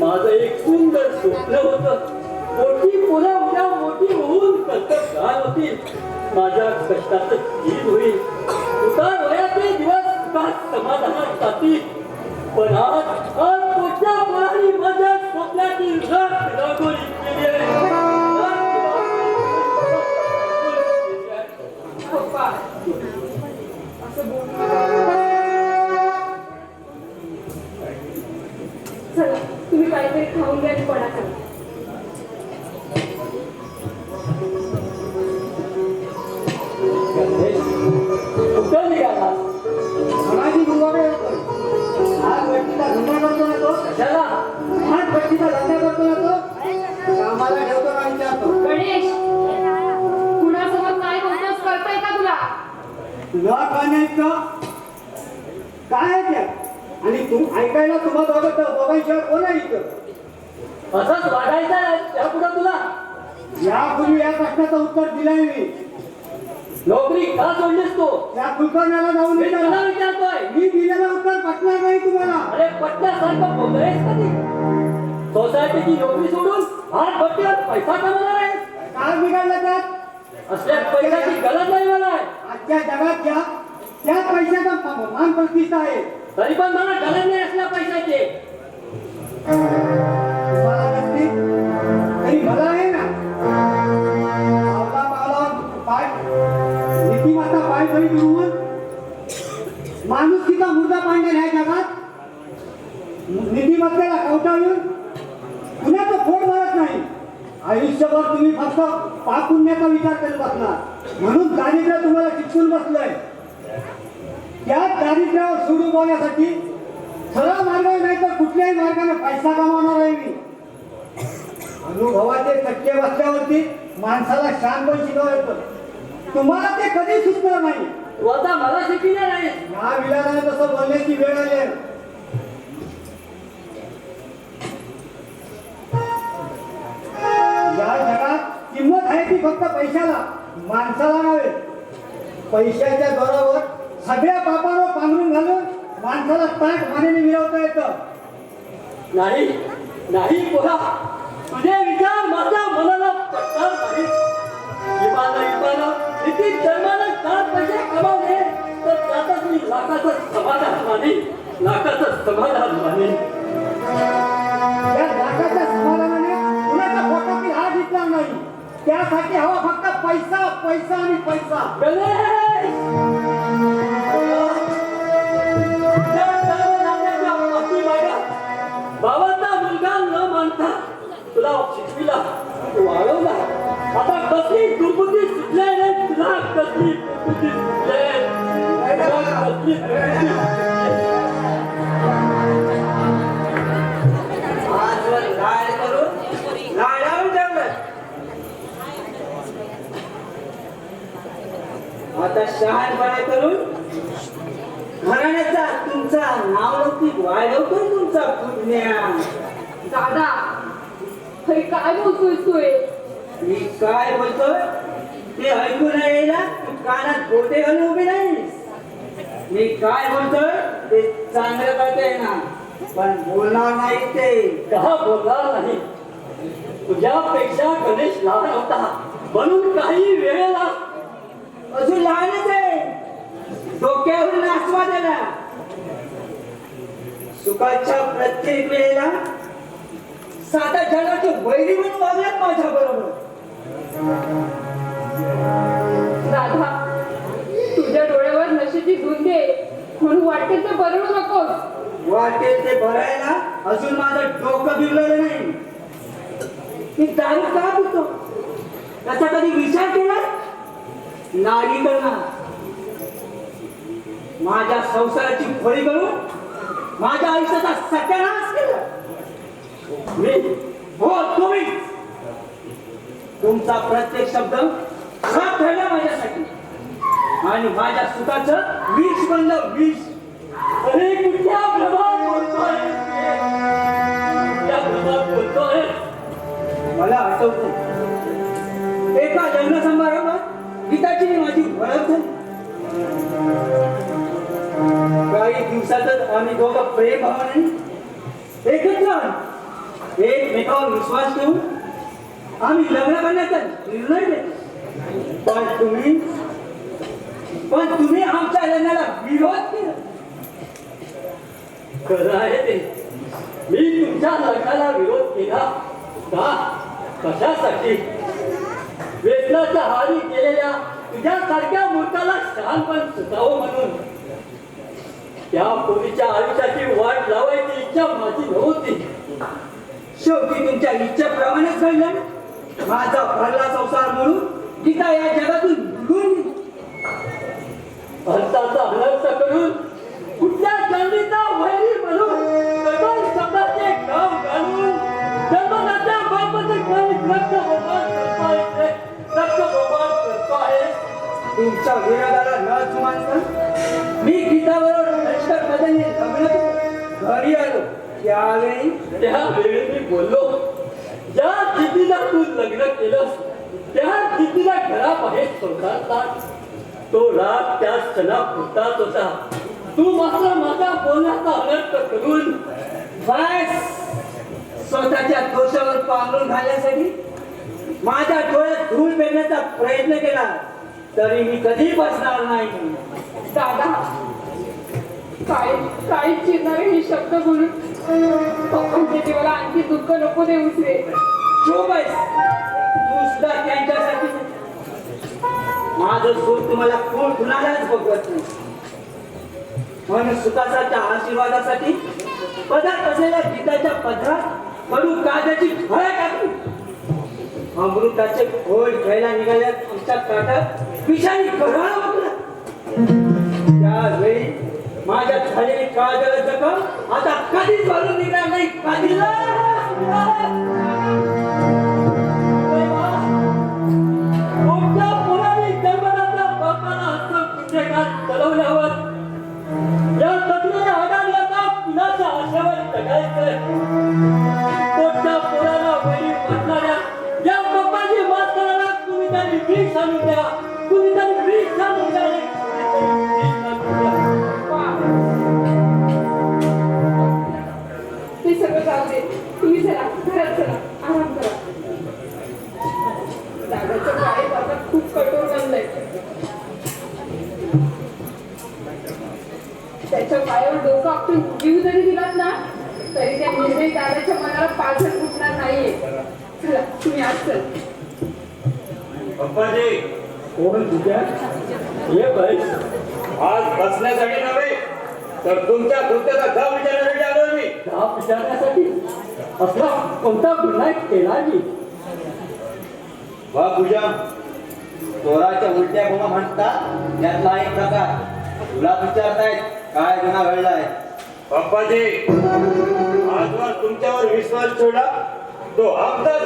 माझं एक सुंदर स्वप्न होत. मोठी मुलं उद्या मोठी होऊन कष्ट होतील. माझ्या कष्टाचं जीव होईल. उतार वयाचे दिवस समाधानात जातील. पण आज आज पुढच्या कामाला ठेवतो का विचारतो गणेश कुणासोबत काय आहे आणि तू ऐकायला तुम्हा दोघं दोघांशिवाय कोण आहे इथं? असंच वागायचं आहे त्यापुढं तुला. यापूर्वी या प्रश्नाचं उत्तर दिलंय मी. नोकरी का सोडलीस तू? त्या कुलकर्ण्याला जाऊन मी तुला विचारा विचारतोय. मी दिलेलं उत्तर पटणार नाही तुम्हाला. अरे पटण्यासारखं बोलतोयस कधी? सोसायटीची नोकरी सोडून हात भट्टीवर पैसा कमवणार आहे? काय बिघडलं त्यात? असल्या पैशाची गरज नाही मला. आजच्या जगात त्या पैशाचा मान प्रतिष्ठा आहे तरी पण मला गरज नाही असल्या पैशाचे तुम्हाला नसती तरी मला आहे ना? पावला पावला पाय नीतिमत्ता पाय तरी दुरून माणुसकीचा मुर्दा पांडे ह्या जगात नीतिमत्तेला कवटाळून कुणाचं फोड भरत नाही. आयुष्यभर तुम्ही फक्त पाप विचार करत असणार. म्हणून दारिद्र्य तुम्हाला चिपकून बसलंय. त्याच दारिद्र्यावर सूड उभवण्यासाठी सरळ मार्ग नाही तर कुठल्याही मार्गाने पैसा कमावणार आहे मी. अनुभवाचे चटके बसल्यावरती माणसाला शान पण शिकवलं येतं तुम्हाला ते कधी सुचणार नाही. तू आता मला शिकविणार आहेस या विलासाने तसं बोलण्याची वेळ आली आहे. या जगात किंमत आहे ती फक्त पैशाला माणसाला नव्हे. पैशाच्या जोरावर सगळ्या पापावर पांघरून घालून माणसाला ताट मानेने मिळवता येतं. नाही नाही पोरा. तुझे विचार माझ्या मनाला पटणार नाही. किती पैसे कमावले तर त्यातच मी लाखाचं समाधान माने लाखाचं समाधान माने या लाखाच्या समाधानाने कुणाच्या पोटातील हात घेतला नाही. त्यासाठी हवा फक्त पैसा पैसा आणि पैसा. शिकविला. वाढवला आता कसली दुर्बुद्धी सुटल्या रे? तुला कसली दुर्बुद्धी कसली आजवर लाड करून लाडावून ठेवलं आता शहाणपणे करून घराण्याचा तुमचा नावलौकिक वाढवतोय तुमचा पुण्या. दादा हे काय बोलतोय तू हे? मी काय बोलतोय? ते ऐकू नाही यायला तू कानात बोटे घालून उभी नाहीस मी काय बोलतोय? ते चांगलं कळतंय ना? पण बोलणार नाही ते. का बोलणार नाही. तुझ्यापेक्षा गणेश लहान होता. म्हणून काही वेळेला अजून लहानच आहे डोक्यावरून आस्वाद आला. सुखाच्या प्रत्येक वेळेला साता जगाचे वैरी म्हणून वागल्यात माझ्या बरोबर. दादा तुझ्या डोळ्यावर नशेची धुंदी म्हणून वाटेल तर बरळू नकोस. वाटेल ते भरायला अजून माझं डोकं बिघडलं नाही. मी दारू का पितो? त्याचा कधी विचार केला नाडी करणार माझ्या संसाराची फळी करून माझ्या आयुष्याचा सत्यानाश केला. मी हो तुम्ही. तुमचा प्रत्येक शब्द साफ ठरला माझ्यासाठी. आणि माझ्या सुताच विष बंद विष. अरे कुठल्या भ्रमात बोलतोय? कुठल्या भ्रमात बोलतोय? मला आठवतो. एका जन्म समारंभात गीताची मी माझी ओळख झाली. काही दिवसातच आम्ही दोघं प्रेम भावाने एकत्र आलो. एकमेकावर विश्वास ठेवून आम्ही लग्न करण्याचा निर्णय पण तुम्ही पण तुम्ही आमच्या लग्नाला विरोध केला. खरं आहे ते. मी तुमच्या लग्नाला विरोध केला का? कशासाठी? वेतनाच्या हारी केलेल्या तुझ्यासारख्या मूर्खाला शहाणपण सुचावं म्हणून. त्या पूर्वीच्या आयुष्याची वाट लावायची इच्छा माझी नव्हती. शेवटी तुमच्या इच्छेप्रमाणेच घडलं माझा भरला संसार म्हणून गीता या जगातून निघून. भारताचा अनर्थ करून कुठल्या वैरी म्हणून कदम शब्दाचे गाव घालून जन्मदात्या बापाचे काही रक्त बबाद करतो आहे रक्त बबाद करतो आहे तुमच्या विरोधाला न जुमानता मी गीताबरोबर लष्कर लग्न. घरी आलो त्यावेळी त्यावेळी मी बोललो ज्या दीदीला तू लग्न केलंस. त्या जिद्दीला घराबाहेर सोडला तो राग त्या क्षणा होता. तू मात्र माझा बोलण्याचा अनर्थ करून बस स्वतःच्या दोषावर पांघरून घालण्यासाठी माझ्या डोळ्यात धूळ पेरण्याचा प्रयत्न केला. तरी मी कधी बसणार नाही दादा काय काय चिरणारे हे शब्द बोलून पप्पांच्या जीवाला आणखी दुःख नको दे रे चुप आहेस. सुद्धा त्यांच्यासाठी. माझं सुख तुम्हाला कोण कुणालाच बघवत नाही. म्हणून सुखासाच्या आशीर्वादासाठी पदार्थ असलेल्या गीताच्या पदरात कडू कागदाची फळ टाकली. अमृताचे खोल घ्यायला निघाल्या तुमच्या काटात विषारी कडाळा त्यावेळी माझ्या झालेली काळजाला जखम आता कधीच भरून निघणार नाही. कधीला या सगळ्या अडाण्याचा कुणाच्या आशावर जगायचंय मोठ्या द्या. जीव जरी दिलात ना तरी त्या निर्णय दादाच्या मनाला पाझर फुटणार नाहीये. चला तुम्ही आज चल. पप्पाजी कोण तुझ्या? ये बाई. आज बसण्यासाठी नव्हे तर तुमच्या कृत्याचा गाव विचारण्यासाठी आलोय मी का विचारण्यासाठी? असला कोणता गुन्हा केला मी? वा पूजा. चोराच्या उलट्या गुन्हा म्हणतात त्यातला एक प्रकार. तुला विचारतायत काय गुन्हा घडलाय? बाप्पाजी आजवर तुमच्यावर विश्वास ठेवला. तो आमचाच